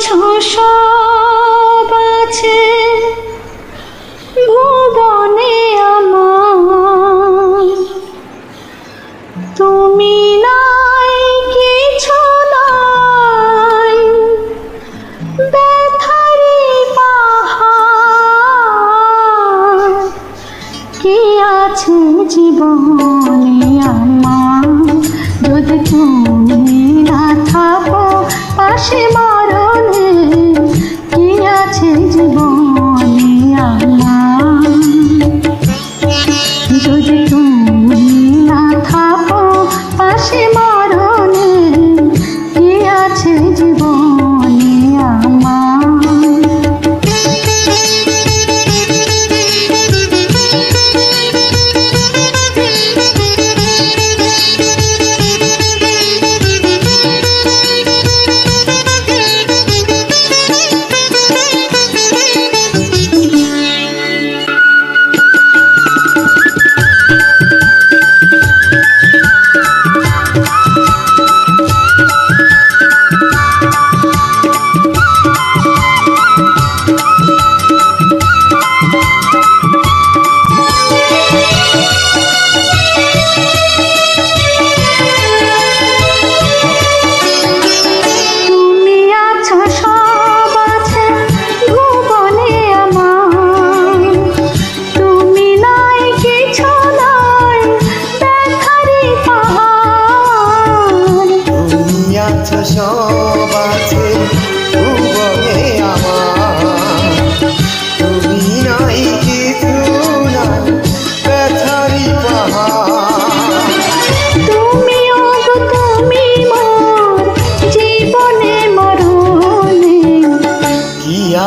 সব আছে। ভুবনে আমার। তুমি নাই, কিছু নাই। ব্যথারি পাহাড়। কি আছে জীবনে আমার? যদি তুমি যদি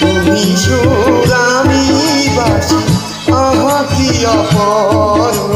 তুমি সুর আমি বাসি আহা কি অপরূপ।